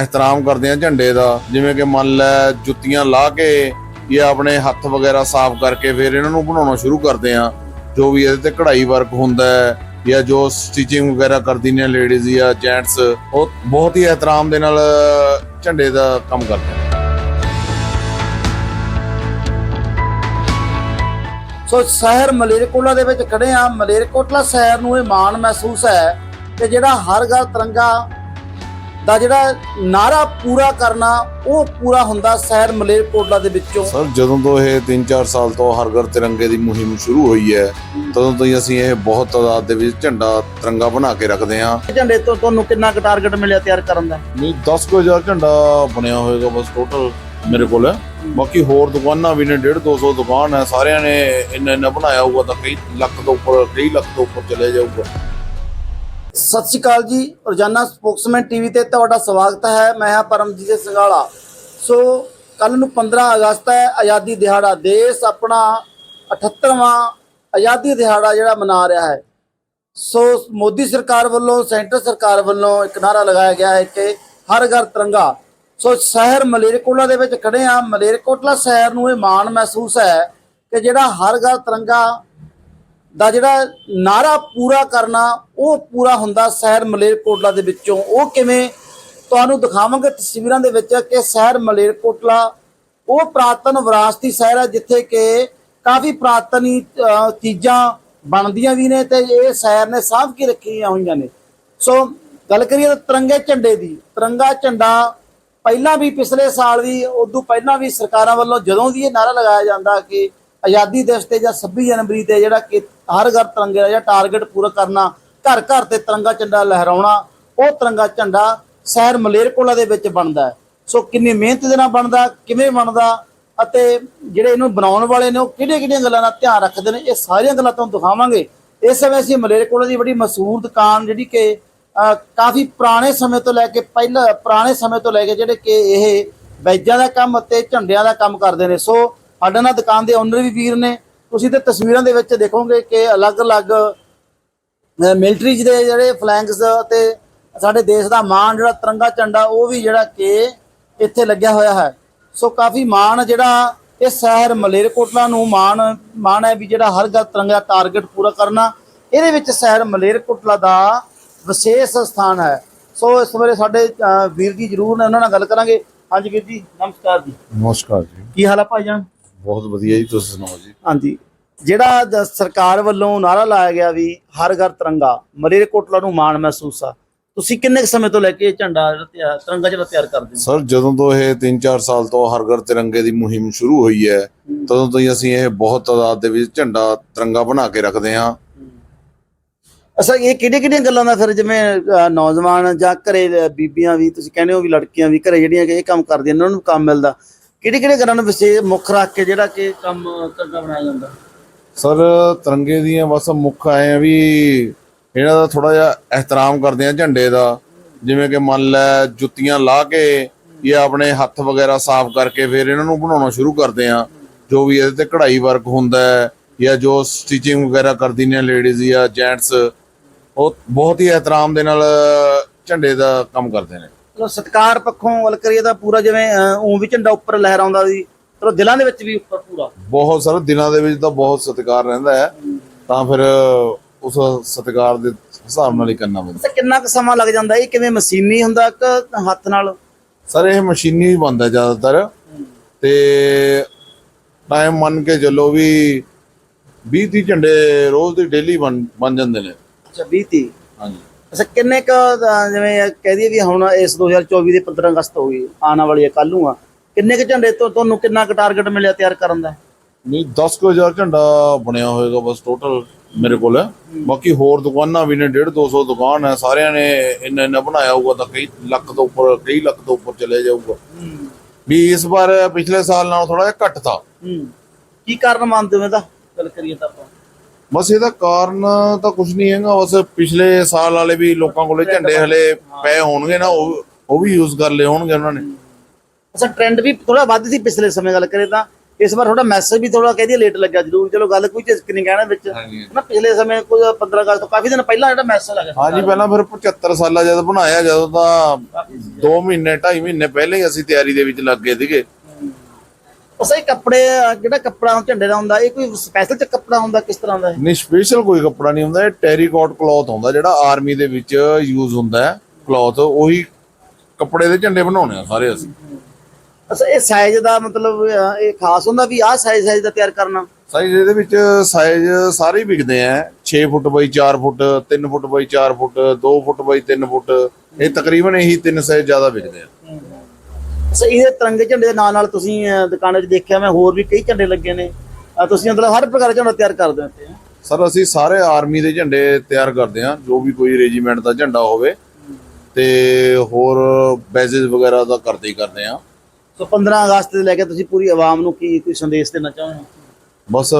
ਇਹਤਰਾਮ ਕਰਦੇ ਆ ਝੰਡੇ ਦਾ, ਜਿਵੇਂ ਕਿ ਮੰਨ ਲੈ ਜੁੱਤੀਆਂ ਲਾ ਕੇ ਜਾਂ ਆਪਣੇ ਹੱਥ ਵਗੈਰਾ ਸਾਫ਼ ਕਰਕੇ ਫਿਰ ਇਹਨਾਂ ਨੂੰ ਬਣਾਉਣਾ ਸ਼ੁਰੂ ਕਰਦੇ ਆ। ਜੋ ਵੀ ਇਹਦੇ ਤੇ ਕਢਾਈ ਵਰਕ ਹੁੰਦਾ ਹੈ ਜਾਂ ਜੋ ਸਟਿਚਿੰਗ ਵਗੈਰਾ ਕਰਦੀ ਨੇ ਲੇਡੀਜ਼ ਜਾਂ ਜੈਂਟਸ ਉਹ ਬਹੁਤ ਹੀ ਇਹਤਰਾਮ ਦੇ ਨਾਲ ਝੰਡੇ ਦਾ ਕੰਮ ਕਰਦੇ ਆ। ਸੋ ਸ਼ਹਿਰ ਮਲੇਰਕੋਟਲਾ ਦੇ ਵਿੱਚ ਖੜੇ ਆ। ਮਲੇਰਕੋਟਲਾ ਸ਼ਹਿਰ ਨੂੰ ਇਹ ਮਾਣ ਮਹਿਸੂਸ ਹੈ ਕਿ ਜਿਹੜਾ ਹਰ ਗੱਲ ਤਿਰੰਗਾ ਦਾ ਜਿਹੜਾ ਨਾਰਾ ਪੂਰਾ ਕਰਨਾ ਉਹ ਪੂਰਾ ਹੁੰਦਾ ਸ਼ਹਿਰ ਮਲੇਰਕੋਟਲਾ ਦੇ ਵਿੱਚੋਂ। ਸਰ ਜਦੋਂ ਤੋਂ ਇਹ 3-4 ਸਾਲ ਤੋਂ ਹਰ ਘਰ ਤਿਰੰਗੇ ਦੀ ਮੁਹਿੰਮ ਸ਼ੁਰੂ ਹੋਈ ਹੈ ਤਦੋਂ ਤੋਂ ਹੀ ਅਸੀਂ ਇਹ ਬਹੁਤ ਤਾਦਾਦ ਦੇ ਵਿੱਚ ਝੰਡਾ ਤਿਰੰਗਾ ਬਣਾ ਕੇ ਰੱਖਦੇ ਹਾਂ। ਝੰਡੇ ਤੋਂ ਤੁਹਾਨੂੰ ਕਿੰਨਾ ਕੁ ਟਾਰਗੇਟ ਮਿਲਿਆ ਤਿਆਰ ਕਰਨ ਦਾ? ਨਹੀਂ 10 ਕੁ ਹਜ਼ਾਰ ਝੰਡਾ ਬਣਿਆ ਹੋਏਗਾ ਬਸ ਟੋਟਲ ਮੇਰੇ ਕੋਲ। ਬਾਕੀ ਹੋਰ ਦੁਕਾਨਾਂ ਵੀ ਨੇ 1.5 200 ਦੁਕਾਨ ਹੈ ਸਾਰਿਆਂ ਨੇ ਇੰਨਾ ਇੰਨਾ ਬਣਾਇਆ ਹੋਊਗਾ ਤਾਂ ਕਈ ਲੱਖ ਤੋਂ ਉੱਪਰ ਕਈ ਲੱਖ ਤੋਂ ਉੱਪਰ ਚਲੇ ਜਾਊਗਾ। ਸਤਿ ਸ਼੍ਰੀ ਅਕਾਲ ਜੀ, ਰੋਜ਼ਾਨਾ ਸਪੋਕਸਮੈਨ ਟੀਵੀ ਤੇ ਤੁਹਾਡਾ ਸਵਾਗਤ ਹੈ, ਮੈਂ ਹਾਂ ਪਰਮਜੀਤ ਸੰਗਾਲਾ ਸੋ ਕੱਲ ਨੂੰ 15 ਅਗਸਤ ਹੈ, ਆਜ਼ਾਦੀ ਦਿਹਾੜਾ ਦੇਸ਼ ਆਪਣਾ 78ਵਾਂ ਆਜ਼ਾਦੀ ਦਿਹਾੜਾ ਜਿਹੜਾ ਮਨਾ ਰਿਹਾ ਹੈ। ਸੋ, ਮੋਦੀ ਸਰਕਾਰ ਵੱਲੋਂ, ਸੈਂਟਰ ਸਰਕਾਰ ਵੱਲੋਂ ਇੱਕ ਨਾਰਾ ਲਗਾਇਆ ਗਿਆ ਹੈ ਕਿ ਹਰ ਘਰ ਤਿਰੰਗਾ। ਸੋ, ਸ਼ਹਿਰ ਮਲੇਰਕੋਟਲਾ ਦੇ ਵਿੱਚ ਖੜੇ ਆ ਮਲੇਰਕੋਟਲਾ ਸ਼ਹਿਰ ਨੂੰ ਇਹ ਮਾਣ ਮਹਿਸੂਸ ਹੈ ਕਿ ਜਿਹੜਾ ਹਰ ਘਰ ਤਿਰੰਗਾ ਦਾ ਜਿਹੜਾ ਨਾਰਾ ਪੂਰਾ ਕਰਨਾ, ਉਹ ਪੂਰਾ ਹੁੰਦਾ ਸ਼ਹਿਰ ਮਲੇਰਕੋਟਲਾ ਦੇ ਵਿੱਚੋਂ। ਉਹ ਕਿਵੇਂ? ਤੁਹਾਨੂੰ ਦਿਖਾਵਾਂਗੇ ਤਸਵੀਰਾਂ ਦੇ ਵਿੱਚ ਕਿ ਸ਼ਹਿਰ ਮਲੇਰਕੋਟਲਾ, ਉਹ ਪ੍ਰਾਤਨ ਵਿਰਾਸਤੀ ਸ਼ਹਿਰ ਹੈ, ਜਿੱਥੇ ਕਿ ਕਾਫੀ ਪ੍ਰਾਤਨੀ ਚੀਜ਼ਾਂ ਬਣਦੀਆਂ ਵੀ ਨੇ ਤੇ ਇਹ ਸ਼ਹਿਰ ਨੇ ਸਾਂਭ ਕੇ ਰੱਖੀਆਂ ਹੋਈਆਂ ਨੇ। ਸੋ ਗੱਲ ਕਰੀਏ ਤਾਂ ਤਿਰੰਗੇ ਝੰਡੇ ਦੀ। ਤਿਰੰਗਾ ਝੰਡਾ ਪਹਿਲਾਂ ਵੀ ਪਿਛਲੇ ਸਾਲ ਵੀ, ਉਦੋਂ ਪਹਿਲਾਂ ਵੀ ਸਰਕਾਰਾਂ ਵੱਲੋਂ ਜਦੋਂ ਵੀ ਇਹ ਨਾਰਾ ਲਗਾਇਆ ਜਾਂਦਾ ਕਿ ਆਜ਼ਾਦੀ ਦਿਵਸ ਤੇ ਜਾਂ 26 ਜਨਵਰੀ ਤੇ ਜਿਹੜਾ ਕਿ ਹਰ ਘਰ ਤਿਰੰਗੇ ਦਾ ਜਿਹੜਾ ਟਾਰਗੇਟ ਪੂਰਾ ਕਰਨਾ, ਘਰ ਘਰ ਤੇ ਤਿਰੰਗਾ ਝੰਡਾ ਲਹਿਰਾਉਣਾ, ਉਹ ਤਿਰੰਗਾ ਝੰਡਾ ਸ਼ਹਿਰ ਮਲੇਰਕੋਲਾ ਦੇ ਵਿੱਚ ਬਣਦਾ ਸੋ ਕਿੰਨੀ ਮਿਹਨਤ ਦੇ ਨਾਲ ਬਣਦਾ, ਕਿਵੇਂ ਬਣਦਾ ਅਤੇ ਜਿਹੜੇ ਇਹਨੂੰ ਬਣਾਉਣ ਵਾਲੇ ਨੇ ਉਹ ਕਿਹੜੀਆਂ ਕਿਹੜੀਆਂ ਗੱਲਾਂ ਦਾ ਧਿਆਨ ਰੱਖਦੇ ਨੇ, ਇਹ ਸਾਰੀਆਂ ਗੱਲਾਂ ਤੁਹਾਨੂੰ ਦਿਖਾਵਾਂਗੇ। ਇਸ ਸਮੇਂ ਅਸੀਂ ਮਲੇਰਕੋਲਾ ਦੀ ਬੜੀ ਮਸ਼ਹੂਰ ਦੁਕਾਨ ਜਿਹੜੀ ਕਿ ਕਾਫੀ ਪੁਰਾਣੇ ਸਮੇਂ ਤੋਂ ਲੈ ਕੇ ਪਹਿਲਾਂ, ਪੁਰਾਣੇ ਸਮੇਂ ਤੋਂ ਲੈ ਕੇ ਜਿਹੜੇ ਕਿ ਇਹ ਬੈਜਾਂ ਦਾ ਕੰਮ ਅਤੇ ਝੰਡਿਆਂ ਦਾ ਕੰਮ ਕਰਦੇ ਨੇ। ਸੋ ਸਾਡੇ ਨਾਲ ਦੁਕਾਨ ਦੇ ਓਨਰ ਵੀ ਵੀਰ ਨੇ ਤੁਸੀਂ ਤੇ ਤਸਵੀਰਾਂ ਦੇ ਵਿੱਚ ਦੇਖੋਗੇ ਕਿ ਅਲੱਗ-ਅਲੱਗ ਮਿਲਟਰੀ ਦੇ ਜਿਹੜੇ ਫਲੈਂਗਸ ਅਤੇ ਸਾਡੇ ਦੇਸ਼ ਦਾ ਮਾਣ ਜਿਹੜਾ ਤਿਰੰਗਾ ਝੰਡਾ ਉਹ ਵੀ ਜਿਹੜਾ ਕਿ ਇੱਥੇ ਲੱਗਿਆ ਹੋਇਆ ਹੈ। ਸੋ ਕਾਫੀ ਮਾਣ ਜਿਹੜਾ ਇਹ ਸ਼ਹਿਰ ਮਲੇਰਕੋਟਲਾ ਨੂੰ ਮਾਣ ਮਾਣ ਹੈ ਵੀ ਜਿਹੜਾ ਹਰ ਗੱਲ ਤਿਰੰਗਾ ਟਾਰਗੇਟ ਪੂਰਾ ਕਰਨਾ ਇਹਦੇ ਵਿੱਚ ਸ਼ਹਿਰ ਮਲੇਰਕੋਟਲਾ ਦਾ ਵਿਸ਼ੇਸ਼ ਸਥਾਨ ਹੈ। ਸੋ ਇਸ ਵੇਲੇ ਸਾਡੇ ਵੀਰ ਜੀ ਜ਼ਰੂਰ ਨੇ ਉਹਨਾਂ ਨਾਲ ਗੱਲ ਕਰਾਂਗੇ। ਹਾਂਜੀ ਵੀਰ ਜੀ ਨਮਸਕਾਰ ਜੀ। ਨਮਸਕਾਰ ਜੀ। ਕੀ ਹਾਲ ਹੈ ਭਾਈਜਾਨ? ਬਹੁਤ ਵਧੀਆ ਜੀ ਤੁਸੀਂ ਸੁਣਾਓ ਜੀ। ਹਾਂਜੀ। ਜਿਹੜਾ ਦ- ਸਰਕਾਰ ਵੱਲੋਂ ਨਾਰਾ ਲਾਇਆ ਗਿਆ ਵੀ ਹਰ ਘਰ ਤਿਰੰਗਾ ਮਲੇਰਕੋਟਲਾ ਨੂੰ ਮਾਣ ਮਹਿਸੂਸ ਆ ਤੁਸੀਂ ਕਿੰਨੇ ਕੁ ਸਮੇਂ ਤੋਂ ਲੈ ਕੇ ਇਹ ਝੰਡਾ ਜਿਹੜਾ ਤਿਆਰ- ਤਿਰੰਗਾ ਜਿਹੜਾ ਤਿਆਰ ਕਰਦੇ ਹੋ? ਸਰ ਜਦੋਂ ਤੋਂ ਇਹ 3-4 ਸਾਲ ਤੋਂ ਹਰ ਘਰ ਤਿਰੰਗੇ ਦੀ ਮੁਹਿੰਮ ਸ਼ੁਰੂ ਹੋਈ ਹੈ ਤਦੋਂ ਤੋਂ ਹੀ ਅਸੀਂ ਇਹ ਬਹੁਤ ਤਾਦਾਦ ਦੇ ਵਿੱਚ ਝੰਡਾ ਤਿਰੰਗਾ ਬਣਾ ਕੇ ਰੱਖਦੇ ਹਾਂ। ਅੱਛਾ ਇਹ ਕਿਹੜੀਆਂ ਕਿਹੜੀਆਂ ਗੱਲਾਂ ਦਾ ਫਿਰ ਜਿਵੇਂ ਅ, ਨੌਜਵਾਨ ਜਾਂ ਘਰੇ ਅ, ਬੀਬੀਆਂ ਵੀ ਤੁਸੀਂ ਕਹਿੰਦੇ ਹੋ ਵੀ ਲੜਕੀਆਂ ਵੀ ਘਰੇ ਜਿਹੜੀਆਂ ਕਿ ਇਹ ਕੰਮ ਕਰਦੀਆਂ ਇਹਨਾਂ ਨੂੰ ਕੰਮ ਮਿਲਦਾ। ਕਿਹੜੇ ਕਿਹੜੇ ਗੱਲਾਂ ਨੂੰ ਵਿਸ਼ੇਸ਼ ਮੁੱਖ ਰੱਖ ਕੇ ਜਿਹੜਾ ਕਿ ਕੰਮ ਤਿਰੰਗਾ ਬਣਾਇਆ ਜਾਂਦਾ? ਸਰ, ਤਿਰੰਗੇ ਦੀਆਂ ਬਸ ਮੁੱਖ ਆਏ ਆ ਵੀ ਇਹਨਾਂ ਦਾ ਥੋੜਾ ਜਿਹਾ ਇਹਤਰਾਮ ਕਰਦੇ ਆ ਝੰਡੇ ਦਾ। ਜਿਵੇਂ ਕਿ ਮੰਨ ਲੈ ਜੁੱਤੀਆਂ ਲਾ ਕੇ ਜਾਂ ਆਪਣੇ ਹੱਥ ਵਗੈਰਾ ਸਾਫ਼ ਕਰਕੇ ਫਿਰ ਇਹਨਾਂ ਨੂੰ ਬਣਾਉਣਾ ਸ਼ੁਰੂ ਕਰਦੇ ਆ। ਜੋ ਵੀ ਇਹਦੇ ਤੇ ਕਢਾਈ ਵਰਕ ਹੁੰਦਾ ਹੈ ਜਾਂ ਜੋ ਸਟਿਚਿੰਗ ਵਗੈਰਾ ਕਰਦੀ ਨੇ ਲੇਡੀਜ਼ ਜਾਂ ਜੈਂਟਸ ਉਹ ਬਹੁਤ ਹੀ ਇਹਤਰਾਮ ਦੇ ਨਾਲ ਝੰਡੇ ਦਾ ਕੰਮ ਕਰਦੇ ਨੇ। ਚਲੋ ਸਤਕਾਰ ਪੱਖੋਂ ਗੱਲ ਕਰੀਏ ਤਾਂ ਪੂਰਾ ਜਿਵੇਂ ਉਹ ਵੀ ਝੰਡਾ ਉੱਪਰ ਲਹਿਰਾਉਂਦਾ ਸੀ। ਚਲੋ ਦਿਲਾਂ ਦੇ ਵਿੱਚ ਵੀ ਉੱਪਰ ਪੂਰਾ। ਬਹੁਤ ਸਾਰੇ ਦਿਨਾਂ ਦੇ ਵਿੱਚ ਤਾਂ ਬਹੁਤ ਸਤਿਕਾਰ ਰਹਿੰਦਾ ਹੈ। ਤਾਂ ਫਿਰ ਉਸ ਸਤਿਕਾਰ ਦੇ ਹਿਸਾਬ ਨਾਲ ਹੀ ਕਰਨਾ ਪੈਂਦਾ। ਕਿੰਨਾ ਕੁ ਸਮਾਂ ਲੱਗ ਜਾਂਦਾ? ਇਹ ਕਿਵੇਂ ਮਸ਼ੀਨੀ ਹੁੰਦਾ ਕਿ ਹੱਥ ਨਾਲ? ਸਰ ਇਹ ਮਸ਼ੀਨੀ ਹੀ ਬਣਦਾ ਜ਼ਿਆਦਾਤਰ। ਤੇ ਟਾਈਮ ਮੰਨ ਕੇ ਚੱਲੋ ਵੀ 20 30 ਝੰਡੇ ਰੋਜ਼ ਦੀ ਡੇਲੀ ਬਣ ਬਣ ਜਾਂਦੇ ਨੇ। ਅੱਛਾ 20 30 ਹਾਂਜੀ। ਅੱਛਾ ਕਿੰਨੇ ਕ ਜਿਵੇਂ ਕਹਿ ਦਈਏ ਵੀ ਹੁਣ ਇਸ 2024 ਦੇ 15 ਅਗਸਤ ਹੋ ਗਈ ਆਉਣ ਵਾਲੀ ਹੈ ਕੱਲ ਨੂੰ ਆ ਕਿੰਨੇ ਕ ਝੰਡੇ ਤੋਂ ਤੁਹਾਨੂੰ ਕਿੰਨਾ ਕ ਟਾਰਗੇਟ ਮਿਲਿਆ ਤਿਆਰ ਕਰਨ ਦਾ? ਨਹੀਂ 10 ਕੁ ਹਜ਼ਾਰ ਝੰਡਾ ਬਣਿਆ ਹੋਏਗਾ ਬਸ ਟੋਟਲ ਮੇਰੇ ਕੋਲ। ਬਾਕੀ ਹੋਰ ਦੁਕਾਨਾਂ ਵੀ ਨੇ 1.5 200 ਦੁਕਾਨ ਹੈ ਸਾਰਿਆਂ ਨੇ ਇੰਨਾ ਇੰਨਾ ਬਣਾਇਆ ਹੋਊਗਾ ਤਾਂ ਕਈ ਲੱਖ ਤੋਂ ਉੱਪਰ ਕਈ ਲੱਖ ਤੋਂ ਉੱਪਰ ਚਲੇ ਜਾਊਗਾ। ਵੀ ਇਸ ਵਾਰ ਪਿਛਲੇ ਸਾਲ ਨਾਲੋਂ ਥੋੜਾ ਜਿਹਾ ਘੱਟ ਥਾ। ਕੀ ਕਾਰਨ ਮੰਨਦੇ ਹੋ ਇਹਦਾ? ਗੱਲ ਕਰੀਏ ਤਾਂ ਆਪਾਂ। ਬਸ ਇਹਦਾ ਕਾਰਨ ਤਾਂ ਕੁਝ ਨਹੀਂ ਹੈਗਾ ਬਸ ਪਿਛਲੇ ਸਾਲ ਵਾਲੇ ਵੀ ਲੋਕਾਂ ਕੋਲੇ ਝੰਡੇ ਹਲੇ ਪਏ ਹੋਣਗੇ ਨਾ ਉਹ ਉਹ ਵੀ ਯੂਜ਼ ਕਰ ਲਏ ਹੋਣਗੇ ਉਹਨਾਂ ਨੇ। ਅੱਛਾ ਟ੍ਰੈਂਡ ਵੀ ਥੋੜਾ ਵੱਧ ਸੀ ਪਿਛਲੇ ਸਮੇਂ ਗੱਲ ਕਰੇ ਤਾਂ। ਇਸ ਵਾਰ ਥੋੜਾ ਮੈਸੇਜ ਵੀ ਥੋੜਾ ਕਹਿ ਦਈਏ ਲੇਟ ਲੱਗਾ ਜ਼ਰੂਰ। ਚਲੋ ਗੱਲ ਕੋਈ ਝਿਜਕ ਨਹੀਂ ਕਹਿਣਾ ਵਿੱਚ। ਨਾ ਪਿਛਲੇ ਸਮੇਂ ਕੋਈ 15 ਅਗਸਤ ਤੋਂ ਕਾਫੀ ਦਿਨ ਪਹਿਲਾਂ ਜਿਹੜਾ ਮੈਸੇਜ ਲੱਗਾ ਹਾਂਜੀ ਪਹਿਲਾਂ ਫਿਰ 75 ਸਾਲਾ ਜਦ ਬਣਾਇਆ ਜਦੋਂ ਤਾਂ 2 ਮਹੀਨੇ 2.5 ਮਹੀਨੇ ਪਹਿਲੇ ਹੀ ਅਸੀਂ ਤਿਆਰੀ ਦੇ ਵਿੱਚ ਲੱਗ ਗਏ ਸੀਗੇ। ਉਹ ਸਹੀ ਕੱਪੜੇ ਜਿਹੜਾ ਕੱਪੜਾ ਝੰਡੇ ਦਾ ਹੁੰਦਾ ਇਹ ਕੋਈ ਸਪੈਸ਼ਲ ਚ ਕੱਪੜਾ ਹੁੰਦਾ ਕਿਸ ਤਰ੍ਹਾਂ ਦਾ ਨਹੀਂ ਸਪੈਸ਼ਲ ਕੋਈ ਕੱਪੜਾ ਨਹੀਂ ਹੁੰਦਾ ਇਹ ਟੈਰੀਕੋਟ ਕਲੌਥ ਹੁੰਦਾ ਜਿਹੜਾ ਆਰਮੀ ਦੇ ਵਿੱਚ ਯੂਜ਼ ਹੁੰਦਾ ਹੈ ਕਲੌਥ ਉਹੀ ਕੱਪੜੇ ਦੇ ਝੰਡੇ ਬਣਾਉਣੇ ਆ ਸਾਰੇ ਅਸੀਂ। ਅੱਛਾ ਇਹ ਸਾਈਜ਼ ਦਾ ਮਤਲਬ ਇਹ ਖਾਸ ਹੁੰਦਾ ਵੀ ਆਹ ਸਾਈਜ਼ ਸਾਈਜ਼ ਦਾ ਤਿਆਰ ਕਰਨਾ? ਸਾਈਜ਼ ਇਹਦੇ ਵਿੱਚ ਸਾਈਜ਼ ਸਾਰੇ ਹੀ ਵਿਕਦੇ ਆ 6 ਫੁੱਟ ਬਾਈ 4 ਫੁੱਟ 3 ਫੁੱਟ ਬਾਈ 4 ਫੁੱਟ 2 ਫੁੱਟ ਬਾਈ 3 ਫੁੱਟ ਇਹ ਤਕਰੀਬਨ ਇਹੀ ਤਿੰਨ ਸਾਈਜ਼ ਜ਼ਿਆਦਾ ਵਿਕਦੇ ਆ। ਅੱਛਾ ਇਹਦੇ ਤਿਰੰਗੇ ਝੰਡੇ ਦੇ ਨਾਲ ਨਾਲ ਤੁਸੀਂ ਅਹ, ਦੁਕਾਨਾਂ 'ਚ ਦੇਖਿਆ ਮੈਂ ਹੋਰ ਵੀ ਕਈ ਝੰਡੇ ਲੱਗੇ ਨੇ। ਅਹ, ਤੁਸੀਂ ਮਤਲਬ ਹਰ ਪ੍ਰਕਾਰ ਦਾ ਝੰਡਾ ਤਿਆਰ ਕਰਦੇ ਹੋ ਇੱਥੇ। ਸਰ ਅਸੀਂ ਸਾਰੇ ਆਰਮੀ ਦੇ ਝੰਡੇ ਤਿਆਰ ਕਰਦੇ ਹਾਂ ਜੋ ਵੀ ਕੋਈ ਰੈਜੀਮੈਂਟ ਦਾ ਝੰਡਾ ਹੋਵੇ। ਤੇ ਹੋਰ ਬੈਜਸ ਵਗੈਰਾ ਦਾ ਕਰਦੇ ਹੀ ਕਰਦੇ ਹਾਂ। ਸੋ 15 ਅਗਸਤ ਤੋਂ ਲੈ ਕੇ ਤੁਸੀਂ ਪੂਰੀ ਆਵਾਮ ਨੂੰ ਕੀ ਕੋਈ ਸੰਦੇਸ਼ ਦੇਣਾ ਚਾਹੁੰਦੇ ਬਸ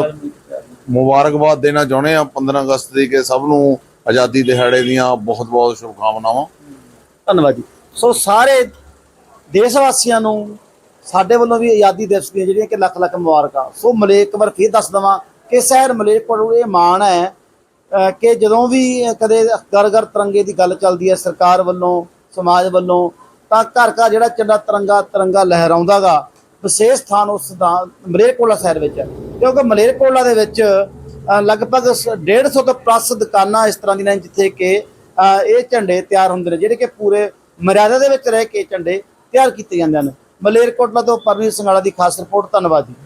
ਮੁਬਾਰਕਬਾਦ ਦੇਣਾ ਚਾਹੁੰਦੇ ਆ 15 ਅਗਸਤ ਦੀ ਕਿ ਸਭ ਨੂੰ ਆਜ਼ਾਦੀ ਦਿਹਾੜੇ ਦੀਆਂ ਬਹੁਤ ਬਹੁਤ ਸ਼ੁਭਕਾਮਨਾਵਾਂ। ਧੰਨਵਾਦ ਜੀ। ਸੋ ਸਾਰੇ ਦੇਸ਼ ਵਾਸੀਆਂ ਨੂੰ ਸਾਡੇ ਵੱਲੋਂ ਵੀ ਆਜ਼ਾਦੀ ਦਿਵਸ ਦੀਆਂ ਜਿਹੜੀਆਂ ਕਿ ਲੱਖ ਲੱਖ ਮੁਬਾਰਕਾਂ, ਸੋ ਮਲੇਕ ਇੱਕ ਵਾਰ ਫੇਰ ਦੱਸ ਦਵਾਂ ਕਿ ਸ਼ਹਿਰ ਮਲੇਰਕੋਟ ਇਹ ਮਾਣ ਹੈ ਕਿ ਜਦੋਂ ਵੀ ਕਦੇ ਘਰ ਘਰ ਤਿਰੰਗੇ ਦੀ ਗੱਲ ਚੱਲਦੀ ਹੈ ਸਰਕਾਰ ਵੱਲੋਂ, ਸਮਾਜ ਵੱਲੋਂ, ਤਾਂ ਘਰ ਘਰ ਜਿਹੜਾ ਚੱਡਾ ਤਿਰੰਗਾ ਤਿਰੰਗਾ ਲਹਿਰਾਉਂਦਾਗਾ, ਵਿਸ਼ੇਸ਼ ਸਥਾਨ ਉਸ ਦਾ ਮਲੇਰਕੋਟਲਾ ਸ਼ਹਿਰ ਵਿੱਚ ਹੈ। ਕਿਉਂਕਿ ਮਲੇਰਕੋਲਾ ਦੇ ਵਿੱਚ ਲਗਭਗ ਸ- 150 ਤੋਂ ਪਲੱਸ ਦੁਕਾਨਾਂ ਇਸ ਤਰ੍ਹਾਂ ਦੀਆਂ ਨੇ ਜਿੱਥੇ ਕਿ ਇਹ ਝੰਡੇ ਤਿਆਰ ਹੁੰਦੇ ਨੇ, ਜਿਹੜੇ ਕਿ ਪੂਰੇ ਮਰਿਆਦਾ ਦੇ ਵਿੱਚ ਰਹਿ ਕੇ ਝੰਡੇ ਤਿਆਰ ਕੀਤੇ ਜਾਂਦੇ ਹਨ। ਮਲੇਰਕੋਟਲਾ ਤੋਂ ਪਰਮੀਤ ਸੰਗਾਲਾ ਦੀ ਖਾਸ ਰਿਪੋਰਟ ਧੰਨਵਾਦ ਜੀ।